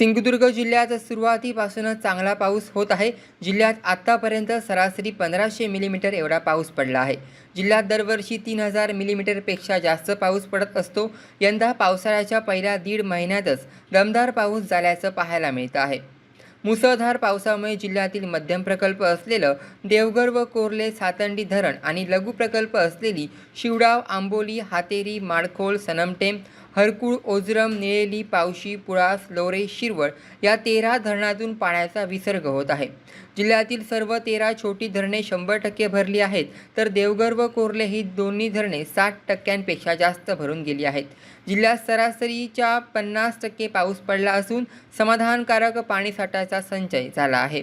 सिंधुदुर्ग जिल्ह्यात सुरुवातीपासूनच चांगला पाऊस होत आहे. जिल्ह्यात आत्तापर्यंत सरासरी पंधराशे मिलीमीटर एवढा पाऊस पडला आहे. जिल्ह्यात दरवर्षी तीन हजार मिलीमीटरपेक्षा जास्त पाऊस पडत असतो. यंदा पावसाळ्याच्या पहिल्या दीड महिन्यातच दमदार पाऊस झाल्याचं पाहायला मिळतं आहे. मुसळधार पावसामुळे जिल्ह्यातील मध्यम प्रकल्प असलेलं देवघर व कोर्ले सातंडी धरण आणि लघु प्रकल्प असलेली शिवडाव आंबोली हातेरी माडखोल सनमटेम हरकुळ ओझरम निळेली पावशी पुळास लोरे शिरवळ या तेरा धरणातून पाण्याचा विसर्ग होत आहे. जिल्ह्यातील सर्व तेरा छोटी धरणे शंभर टक्के भरली आहेत तर देवघर व कोर्ले ही दोन्ही धरणे साठ टक्क्यांपेक्षा जास्त भरून गेली आहेत. जिल्ह्यात सरासरीच्या पन्नास टक्के पाऊस पडला असून समाधानकारक पाणीसाठ्याचा संचय झाला आहे.